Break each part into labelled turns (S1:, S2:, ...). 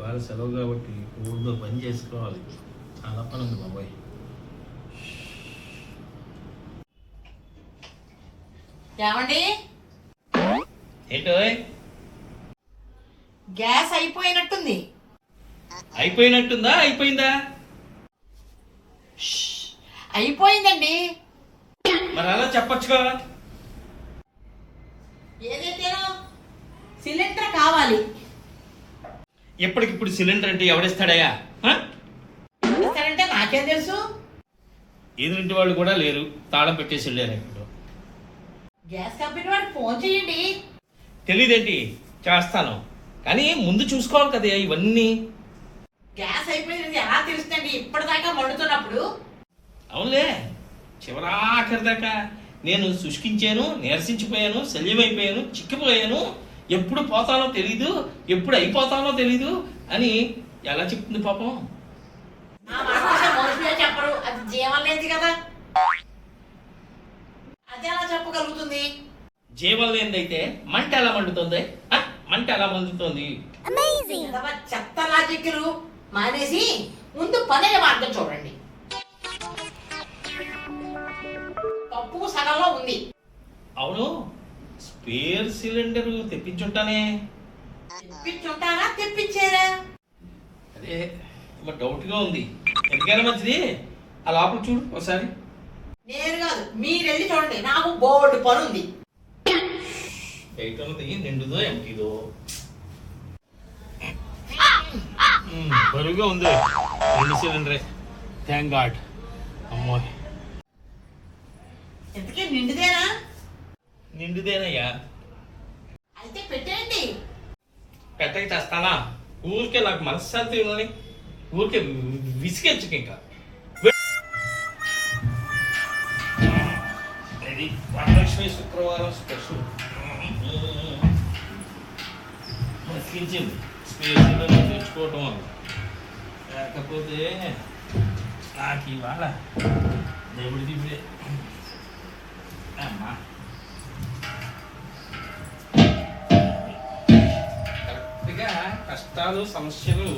S1: ఇవాళ సెలవు కాబట్టి ఊళ్ళో పని చేసుకోవాలి. చాలా పని ఉంది బాబాయ్.
S2: ఏమండి?
S1: ఏంటో
S2: గ్యాస్ అయిపోయినట్టుంది.
S1: అయిపోయినట్టుందా? అయిపోయిందా?
S2: అయిపోయిందండి.
S1: మరి అలా చెప్పచ్చుగా?
S2: ఏదైతేనో సిలిండర్ కావాలి.
S1: ఎప్పటికిప్పుడు సిలిండర్ అంటే?
S2: ఇస్తారంటే నాకేం తెలుసు?
S1: ఎదురింటి వాళ్ళు కూడా లేరు. తాళం పెట్టేసి వెళ్ళారు ఇప్పుడు
S2: గ్యాస్ కంపెనీ వాడికి ఫోన్ చేయండి.
S1: తెలియదేంటి చేస్తాను. కానీ ముందు చూసుకోవాలి కదా ఇవన్నీ.
S2: గ్యాస్ అయిపోయింది. ఎలా తెలుస్తుందండి? ఇప్పటిదాకా మండుతున్నప్పుడు.
S1: అవునులే. చివరాఖరి దాకా నేను శుష్కించాను నీరసించిపోయాను శల్యమైపోయాను చిక్కిపోయాను. ఎప్పుడు పోతానో తెలీదు ఎప్పుడు అయిపోతానో తెలీదు అని ఎలా చెప్తుంది పాపం?
S2: చెప్పరు అది జీవం లేదు కదా. అది ఎలా చెప్పగలుగుతుంది?
S1: జీవం లేనిదైతే మంట ఎలా మండుతుంది? ఆ? మంట ఎలా మండుతుంది?
S2: చెత్త లాజిక్లు మానేసి ముందు పనే మార్గం చూడండి. పప్పు సగంలో ఉంది.
S1: అవును. స్పేర్ సిలిండర్ తెప్పించుంటానే.
S2: తెప్పించుంటారా తెప్పించారా?
S1: అదే మరి డౌట్గా ఉంది. ఎందుకైనా మంచిది? ఆ లోపల చూడు ఒకసారి.
S2: నేను కాదు మీరు వెళ్ళి చూడండి. నాకు బోర్డు పని ఉంది
S1: ఉన్నది నిండుదో ఎంటీదో? బరువుగా ఉంది. రెండు సిలిండరే. థ్యాంక్ గాడ్ అమ్మో
S2: ఎందుకే నిండుదేనా?
S1: నిండుదేనయ్యా.
S2: అయితే పెట్టేయండి.
S1: పెట్టకి చేస్తానా ఊరికే నాకు మనశ్శాంతి ఉన్నది ఊరికే విసిగించక ఇంకా. ఇది వరలక్ష్మి శుక్రవారం స్పెషల్. బతికించింది స్పేషల్ తెచ్చుకోవటం వల్ల లేకపోతే నాకు ఇవాళ దేవుడి దిబ్బే. అమ్మా. కష్టాలు సమస్యలు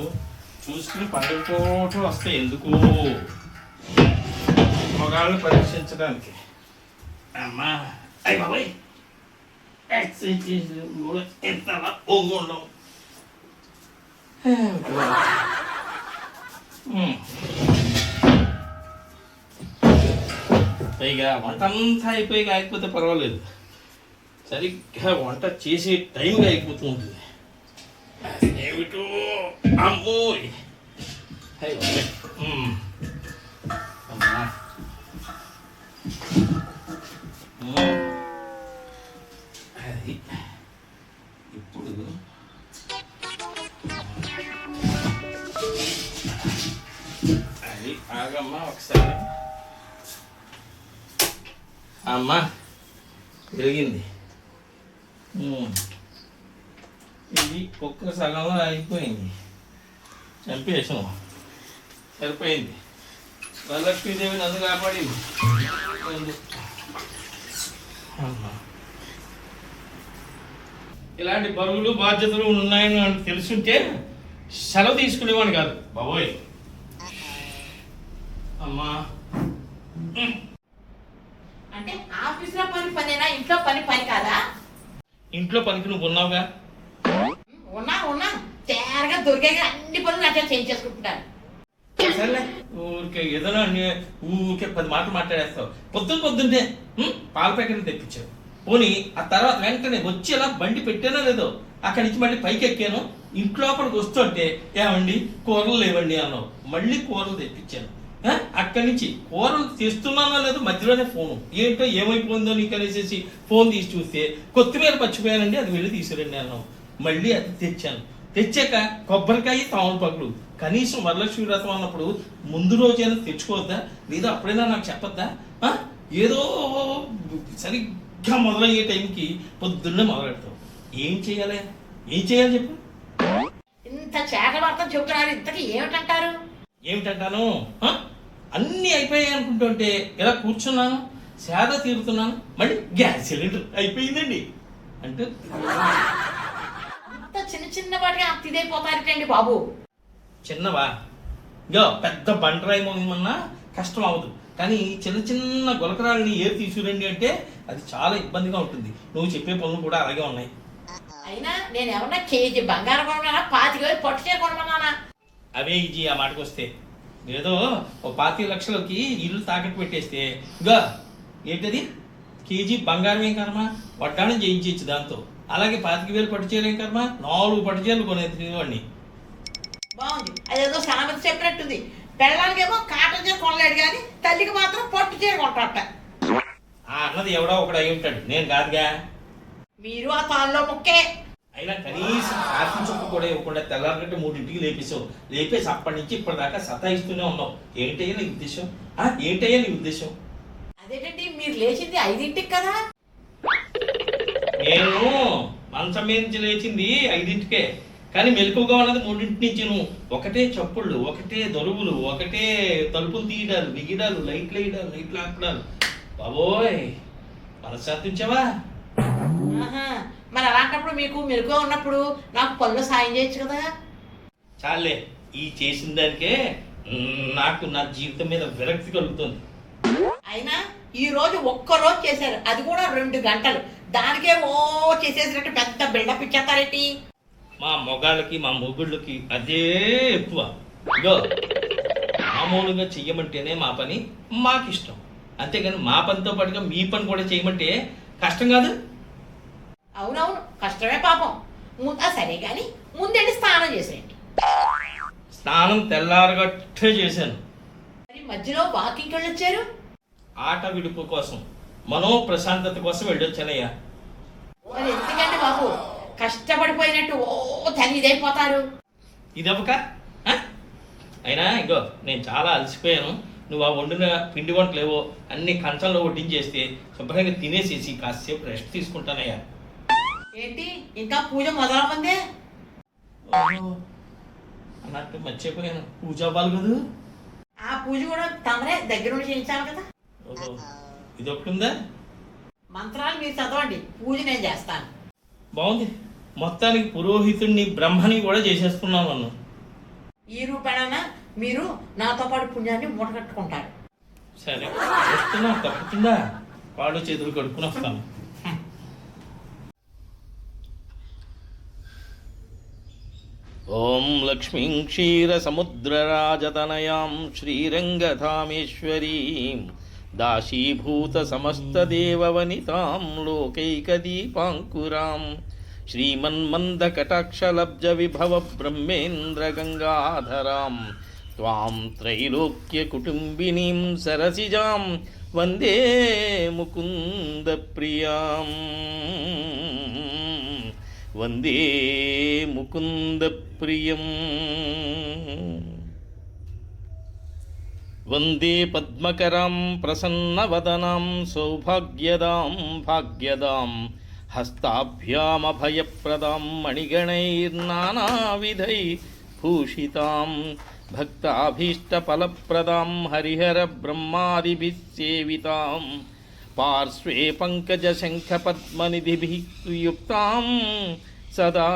S1: చూసుకుని పండుకోవటం వస్తాయి ఎందుకు? మగాళ్ళని పరీక్షించడానికి. అమ్మా అయ్యి బాబాయ్. ఎక్సైజ్ కూడా ఎంత పైగా వంట అంతా అయిపోయి కాకపోతే పర్వాలేదు. సరిగ్గా వంట చేసే టైంగా అయిపోతూ ఉంటుంది. ఏమిటో. అమ్మా. అది ఇప్పుడు అది ఆగమ్మా ఒకసారి అమ్మా పెరిగింది ఉమ్. ఇది కుక్క సగంలో అయిపోయింది. చంపేసాం. సరిపోయింది. వరలక్ష్మీదేవి నన్ను కాపాడింది. ఇలాంటి బరువులు బాధ్యతలు ఉన్నాయని తెలుసుంటే సెలవు తీసుకునేవాడిని కాదు. బాబోయ్. అమ్మా.
S2: అంటే ఆఫీసులో పని పనేనా? ఇంట్లో పని పని కాదా?
S1: ఇంట్లో పనికి నువ్వు ఉన్నావుగా?
S2: ఉన్నా ఉన్నా. తేరగా దొరికాక అన్ని పనులు అట్లా చేయించేసుకుంటున్నాను.
S1: సరేలే. ఊరికే ఏదైనా ఊరికే పది మాటలు మాట్లాడేస్తావు. పొద్దున్న పొద్దున్నే పాల ప్యాకెట్ తెప్పించావు. పోనీ ఆ తర్వాత వెంటనే వచ్చేలా బండి పెట్టానో లేదో అక్కడి నుంచి మళ్ళీ పైకి ఎక్కాను ఇంట్లోపలికి వస్తుంటే ఏమండి కూరలు లేవండి అన్నావు. మళ్ళీ కూరలు తెప్పించాను. అక్కడి నుంచి కూరలు తెస్తున్నానో లేదో మధ్యలోనే ఫోను. ఏంటో ఏమైపోయిందో నీకు అనేసి ఫోన్ తీసి చూస్తే కొత్తిమీర మర్చిపోయానండి అది వెళ్ళి తీసుకురండి అన్నావు. మళ్ళీ అది తెచ్చాను. తెచ్చాక కొబ్బరికాయ తాములు పగులు కనీసం వరలక్ష్మి వ్రతం అన్నప్పుడు ముందు రోజైనా తెచ్చుకోవద్దా? లేదా అప్పుడైనా నాకు చెప్పొద్దా? ఏదో సరిగ్గా మొదలయ్యే టైంకి పొద్దున్నే మొదలెడతావు ఏం చేయాలి? ఏం చేయాలి చెప్పు.
S2: ఇంత చేకవార్తం చెబుతున్నారు ఇంతకీ ఏమిటంటారు?
S1: ఏమిటంటాను? అన్నీ అయిపోయాయి అనుకుంటుంటే ఇలా కూర్చున్నాను? సేద తీరుతున్నాను. మళ్ళీ గ్యాస్ సిలిండర్ అయిపోయిందండి. అంటూ
S2: అంత చిన్న చిన్న వాటికి అంత ఇదైపోతారటండి బాబు.
S1: చిన్నవా? ఇగో పెద్ద బండరాయి మోహమన్నా కష్టం అవ్వదు. కానీ చిన్న చిన్న గులకరాలని ఏ తీసుకురండి అంటే అది చాలా ఇబ్బందిగా ఉంటుంది. నువ్వు చెప్పే పనులు కూడా అలాగే ఉన్నాయి.
S2: అయినా నేను ఏమన్నా కేజీ బంగారం కొనమన్నా పాతిక వేలు పట్టు చీర కొనమన్నానా?
S1: అవే ఈజీ ఆ మాటకు వస్తే ఏదో ఓ పాతి లక్షలకి ఇల్లు తాకట్టు పెట్టేస్తే. ఇగో ఏంటది? కేజీ బంగారం ఏం కర్మ వడ్డాణం చేయించచ్చు దాంతో. అలాగే పాతిక వేలు పట్టు ఏం కర్మ. నాలుగు పట్టు చీరలు కొనేది వాడిని
S2: బాగుంది. అదేదో సామెత చెప్పినట్టుంది. పెళ్ళానికేమో కాటన్ చీర కొనలేడు కానీ తల్లికి మాత్రం పట్టు చీర కొంటారట.
S1: ఆ అన్నది ఎవడో ఒకడు అయి ఉంటాడు. నేను కాదుగా.
S2: మీరు ఆ తాళ్ళలో ముక్కే.
S1: అయినా కనీసం కాఫీ చుక్క కూడా ఇవ్వకుండా తెల్లారగట్ట మూడింటికి లేపేసావు లేపేసి అప్పటి నుంచి ఇప్పటిదాకా సతాయిస్తూనే ఉన్నావు. ఏంటయ్యా నీ ఉద్దేశం? ఆ ఏంటయ్యా నీ ఉద్దేశం?
S2: అదేంటండి? మీరు లేచింది ఐదింటికి కదా?
S1: నేను మంచం మీద నుంచి లేచింది ఐదింటికే. కానీ మెలకుగా ఉన్నది మూడింటి నుంచి నువ్వు ఒకటే చప్పుళ్ళు ఒకటే దొరువులు ఒకటే తలుపులు తీయడాలు బిగిడాలు లైట్లు వేయడాలు లైట్లు ఆపడాలు. బాబోయ్! మనశ్శాంతించావా
S2: ఆహా, మరి అలాంటప్పుడు మీకు మెరుగ్గా ఉన్నప్పుడు నాకు పనులు సాయం చేయొచ్చు కదా?
S1: చాలే ఈ చేసిన దానికే నాకు నా జీవితం మీద విరక్తి కలుగుతుంది.
S2: అయినా ఈ రోజు ఒక్క రోజు చేశారు. అది కూడా రెండు గంటలు. దానికే ఓ చేసేసినట్టు పెద్ద బిల్డప్ ఇచ్చేస్తారేంటి?
S1: మా మొగాళ్ళకి మా మొగుళ్ళకి అదే ఎక్కువ. ఇగో మామూలుగా చెయ్యమంటేనే మా పని మాకు ఇష్టం అంతేగాని మా పనితో పాటుగా మీ పని కూడా చేయమంటే కష్టం కాదు?
S2: అవునవును కష్టమే పాపం. ము- ఆ, సరే కానీ ముందండి స్నానం చేసేయండి.
S1: స్నానం తెల్లారగట్టే చేశాను.
S2: మరి మధ్యలో వాకింగ్కి వెళ్ళొచ్చారు
S1: ఆట విడుపు కోసం. మనో ప్రశాంతత కోసం వెళ్ళొచ్చానయ్యా.
S2: ఎందుకండి బాబు? కష్టపడిపోయినట్టు ఓ తల్లి ఇదైపోతారు.
S1: ఇదొక అయినా ఇగో నేను చాలా అలసిపోయాను. నువ్వు ఆ వండిన పిండి వంటలు ఏవో అన్ని కంచంలో వడ్డించేస్తే శుభ్రంగా తినేసేసి కాసేపు రెస్ట్ తీసుకుంటానయ్యా.
S2: ఏంటి? ఇంకా పూజ మొదలవుందే
S1: అన్నట్టు మర్చిపోయాను. పూజ అవ్వాలి కదా?
S2: ఆ పూజ కూడా తమరే దగ్గర నుండి చేయించాలి కదా.
S1: ఇది ఒకటి ఉందా
S2: మంత్రాలు మీరు చదవండి. పూజ నేను చేస్తాను.
S1: బాగుంది. మొత్తానికి పురోహితుడిని బ్రహ్మని కూడా చేసేస్తున్నాను నన్ను
S2: ఈ రూపేణా మీరు నాతో పాటు పుణ్యాన్ని మూట కట్టుకుంటారు
S1: సరే. వస్తున్నా తప్పుతుందా? చేతులు కడుక్కుని వస్తాను. ఓం లక్ష్మీం క్షీరసముద్రరాజతనయాం శ్రీరంగధామేశ్వరీం. దాశీభూత సమస్తదేవవనితాం లోకైకదీపాంకురాం. శ్రీమన్మందకటాక్షలబ్జ విభవ బ్రహ్మేంద్రగంగాధరాం త్వాం త్రైలోక్యకుటుంబినీం సరసిజాం. వందే ముకుందప్రియాం. వందే ముకుందప్రియం. वंदे पद्मक प्रसन्न वदना सौभाग्यदां, भाग्यदां, हस्ताभ्यामभयप्रदां, मणिगणैर्नानाविधै भूषिता, भक्ताभीष्टफलप्रदां, हरिहरब्रह्मादिभिः सेवितां, पार्श्वे पङ्कजशङ्खपद्मनिधिभिः युक्तां सदा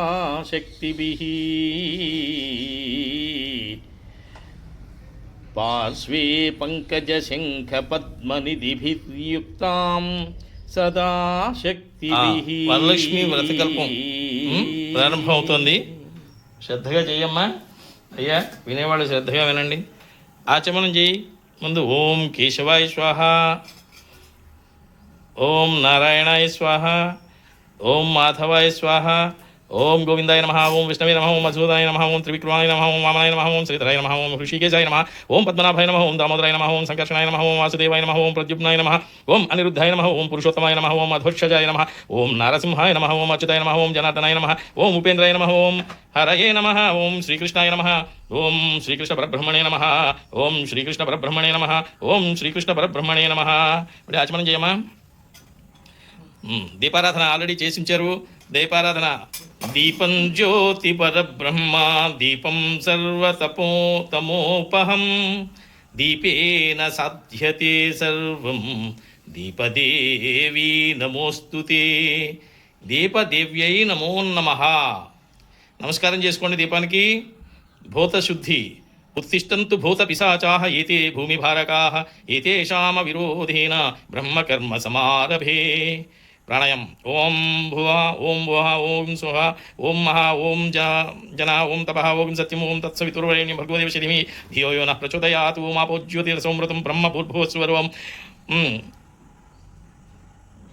S1: शक्ति పార్శ్వే పంకజశంఖపద్మనిధిభిర్యుక్తాం సదా శక్తి వరలక్ష్మి వ్రతకల్పం. ప్రారంభం అవుతోంది శ్రద్ధగా చెయ్యమ్మా. అయ్యా వినేవాళ్ళు శ్రద్ధగా వినండి. ఆచమనం చేయి. ముందు ఓం కేశవాయ స్వాహ. ఓం నారాయణాయ స్వాహ. ఓం మాధవాయ స్వాహ. ఓం గోవిందాయ నమ ఓం విష్ణవే నమ ఓం మధుదాయ నమ ఓం త్రివిక్రమాయ నమ ఓం వామనాయ నమ ఓం శ్రీధరాయ నమ ఓం హృషికేశాయ నమ ఓం పద్మనాభాయ నమ ఓం దామోదరాయ నమ ఓం సంకర్షణాయ నమ ఓం వాసుదేవాయ నమ ఓం ప్రద్యుమ్నాయ నమ ఓం అనిరుద్ధాయ నమ ఓం పురుషోత్తమాయ నమ ఓం అధ్వర్షజాయ నమ ఓం నారసింహాయ నమ ఓం అచ్యుతాయ నమ ఓం జనార్దనాయ నమ ఓం ఉపేంద్రాయ నమ ఓం హరయే నమ ఓం శ్రీకృష్ణాయ నమ ఓం శ్రీకృష్ణ పరబ్రహ్మణే నమ ఓం శ్రీకృష్ణ పరబ్రహ్మణే నమ ఓం శ్రీకృష్ణ పరబ్రహ్మణే నమ ఇప్పుడు ఆచమనం చేయమా దీపారాధన ఆల్రెడీ చేసించారు దీపారాధన దీపం జ్యోతి పరబ్రహ్మ దీపం సర్వతపో తమోపహం దీపేన సాధ్యతే సర్వం దీపదేవీ నమోస్తు దీపదేవ్యై నమో నమ. నమస్కారం చేసుకోండి దీపానికి. భూతశుద్ధి ఉత్తిష్టంతు భూత పిశాచా ఏతే భూమిభారకా ఏతేషామ విరోధేన బ్రహ్మకర్మ సమారభే. प्राणायाम। ओम भुव, ओम वुह, ओम सुह, ओम महा, ओम जना ओम तपः, ओम सत्यम, ओम तत्सवितुर्वरेण्यं भगवदेवशधिमि धियो यो नः प्रचोदयात् ओम आपो ज्योतिरसंमृतं ब्रह्म भूर्भुवस्वरूपं हम्म।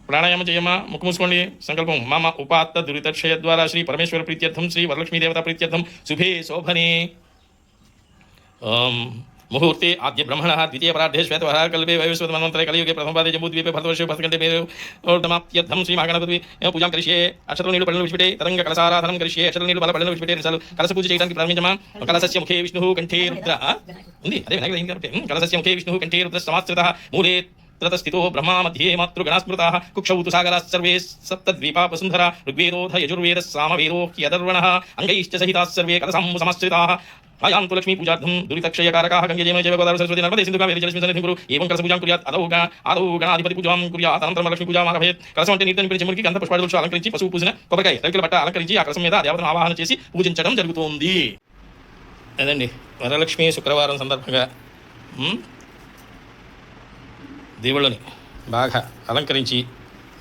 S1: प्राणायाम जयमा, मुख मूसकोंडि संकल्प मम उपात्त दुरितक्षय द्वारा श्री परमेश्वर प्रीत्यर्थम श्री वरलक्ष्मी देवता प्रीत्यर्थम शुभे शोभने ओम శుభే శోభనే ఓం ముహూర్తే ఆద్య బ్రహ్మణ ద్వితీయ పరార్థే శ్వేతవరార కల్పే వైవస్వత మన్వంతరే కలియుగే ప్రథమపాదే జంబూద్వీపే భరతవర్షే భరతకంటే మేరుమాప్త్యర్థం శ్రీ మహాగణపతి పూజాం కరిష్యే అక్షతల నీళ్లు పడలు విష్పిటే తరంగ కలసారాధనం కరిష్యే అక్షతల నీళ్లు బల పడలు విష్పిటే నిసాలు కలస పూజ చేయడానికి ప్రారంభించమా కలసస్య ముఖే విష్ణు కంఠే రుద్ర ఉంది అదే వినాయకుడు అయింది కాబట్టి ఉం, కలసస్య ముఖే విష్ణు కంఠే రుద్ర సమాశ్రిత మూలే స్థితో బ్రహ్మా మధ్యే మాతృగణాస్మృతా కుక్షౌ తు సాగరా సర్వే సప్తద్వీపా వసుంధరా ఋగ్వేదోధ యజుర్వేద సామవేదో హ్యదర్వణ అంగైశ్చ సహితా సర్వే కథసం సమాశ్రితా ఆయాంతు లక్ష్మీ పూజార్థం దురితక్షయకారకాः గంగే జయ గోదావరి సరస్వతి నర్మదే సింధు కావేరి జలస్మిన్ సన్నిధిం కురు ఏవం కలస పూజాం కుర్యాత్ అదౌ గణ ఆదౌ గణాధిపతి పూజాం కుర్యాత్ అనంతరం లక్ష్మీ పూజాం ఆరభేత్ కలసం అంటే నీటిని పిలిచి మురికి గంధ పుష్పాదులతో అలంకరించి పశువు పూజన కొబ్బరికాయ రైతుల బట్ట అలంకరించి ఆ కలసం మీద దేవతను ఆవాహన చేసి పూజించడం జరుగుతోంది। అదండి వరలక్ష్మి శుక్రవారం సందర్భంగా దేవుళ్ళని బాగా అలంకరించి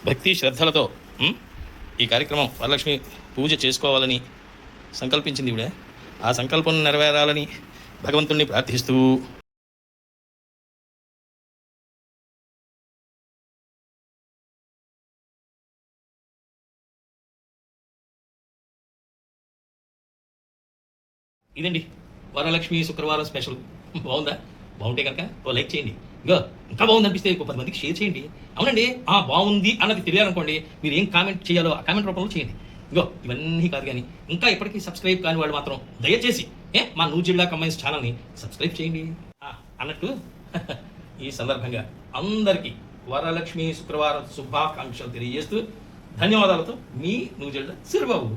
S1: భక్తి శ్రద్ధలతో ఈ కార్యక్రమం వరలక్ష్మి పూజ చేసుకోవాలని సంకల్పించింది ఇవిడ ఆ సంకల్పం నెరవేరాలని భగవంతుణ్ణి ప్రార్థిస్తూ. ఇదండి వరలక్ష్మి శుక్రవారం స్పెషల్. బాగుందా? బాగుంటే కనుక ఓ లైక్ చేయండి. ఇంకా ఇంకా బాగుంది అనిపిస్తే పది మందికి షేర్ చేయండి. అవునండి? ఆ బాగుంది అన్నది తెలియాలనుకోండి మీరు ఏం కామెంట్ చేయాలో ఆ కామెంట్ రూపంలో చేయండి. ఇగో ఇవన్నీ కాదు కానీ ఇంకా ఇప్పటికీ సబ్స్క్రైబ్ కాని వాళ్ళు మాత్రం దయచేసి ఏ మా నూ జిల్లా కంబైన్స్ ఛానల్ని సబ్స్క్రైబ్ చేయండి. అన్నట్టు ఈ సందర్భంగా అందరికీ వరలక్ష్మి శుక్రవారం శుభాకాంక్షలు తెలియజేస్తూ ధన్యవాదాలతో మీ నూజిల్లా సిరిబాబు.